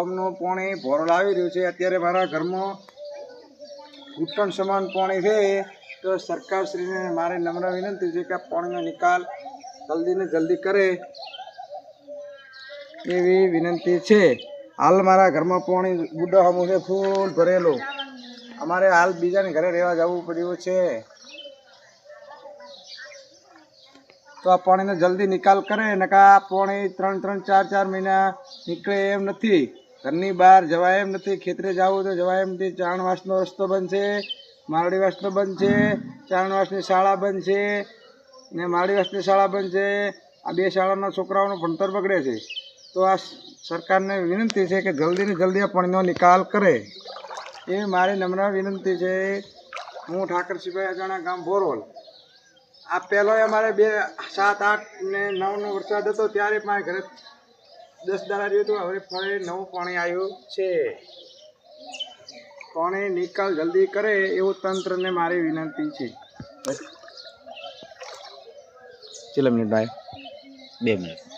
ઓમનું પાણી ભોરલ આવી રહ્યું છે. અત્યારે મારા ઘરમાં ઘૂંટણ સમાન પાણી છે. તો સરકારશ્રીને મારે નમ્ર વિનંતી છે કે પાણીનો નિકાલ જલ્દીને જલ્દી કરે એવી વિનંતી છે. હાલ મારા ઘરમાં પાણી બુડ્ડા હમું છે, ફૂલ ભરેલું. અમારે હાલ બીજાને ઘરે રહેવા જવું પડ્યું છે. તો આ પાણીનો જલ્દી નિકાલ કરે નકા પાણી ત્રણ ત્રણ ચાર ચાર મહિના નીકળે એમ નથી. ઘરની બહાર જવાય એમ નથી. ખેતરે જવું તો જવાય એમ નથી. ચારણવાસનો રસ્તો બંધ છે. મારડીવાસનો બંધ છે. ચારણવાસની શાળા બંધ છે. ને મારડીવાસની શાળા બંધ છે. આ બે શાળાના છોકરાઓનું ભણતર બગડે છે. તો આ સરકારને વિનંતી છે કે જલ્દીને જલ્દી આ પાણીનો નિકાલ કરે. એ મારી નમ્ર વિનંતી છે. હું ઠાકર સિપાહી અજાણા, ગામ બોરોલ આ પહેલો અમારે બે, સાત, આઠ ને નવનો વરસાદ હતો, ત્યારે મારે ઘરે દસ દાડા રહ્યું હતું હવે ફરી, નવું પાણી આવ્યું છે. પાણી નિકાલ જલ્દી કરે એવું તંત્રને મારી વિનંતી છે. ચલો મિનિટ ભાઈ બે મિનિટ.